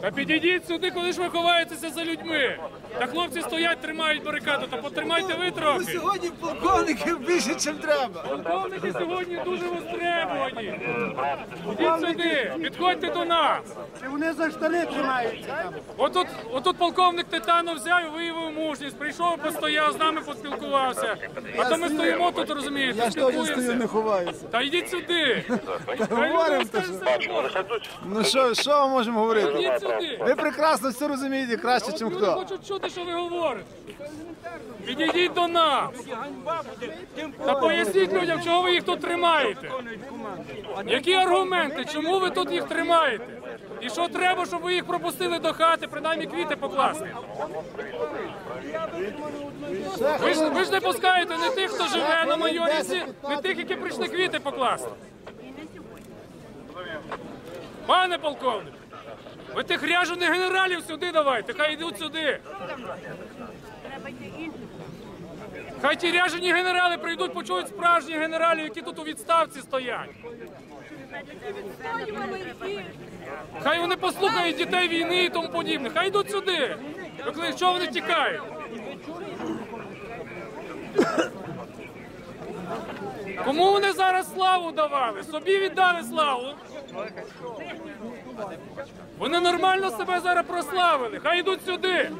Та підійдіть сюди, коли ж ви ховаєтеся за людьми. Та хлопці стоять, тримають барикаду, та потримайте ви трохи. Сьогодні полковників більше, ніж треба. Полковники сьогодні дуже востребовані. Ідіть сюди, підходьте до нас. Вони за штани тримаються. Отут, отут полковник Титанов взяв і виявив мужність. Прийшов, постояв, з нами поспілкувався. А то ми стоїмо тут, розумієте, Я ж теж стою, не спілкуємося. ховаюся. Та йдіть сюди. Хай Говоримо, то скажуть що. Що, що ми можемо говорити? Ідіть сюди. Ви прекрасно все розумієте краще, ніж Люди хто. хочуть чути, що ви говорите. Підійдіть до нас. Та поясніть людям, чого ви їх тут тримаєте. Які аргументи, чому ви тут їх тримаєте? І що треба, щоб ви їх пропустили до хати, принаймні квіти покласти? Ви ж, ви ж не пускаєте не тих, хто живе на майорівці, не тих, які прийшли квіти покласти. Пане полковник, ви тих ряжених генералів сюди давайте, хай йдуть сюди. Хай ті ряжені генерали прийдуть, почують справжніх генералів, які тут у відставці стоять. Хай вони послухають дітей війни і тому подібне. Хай йдуть сюди. Чого вони тікають? Кому вони зараз славу давали? Собі віддали славу. Вони нормально себе зараз прославили. Хай йдуть сюди.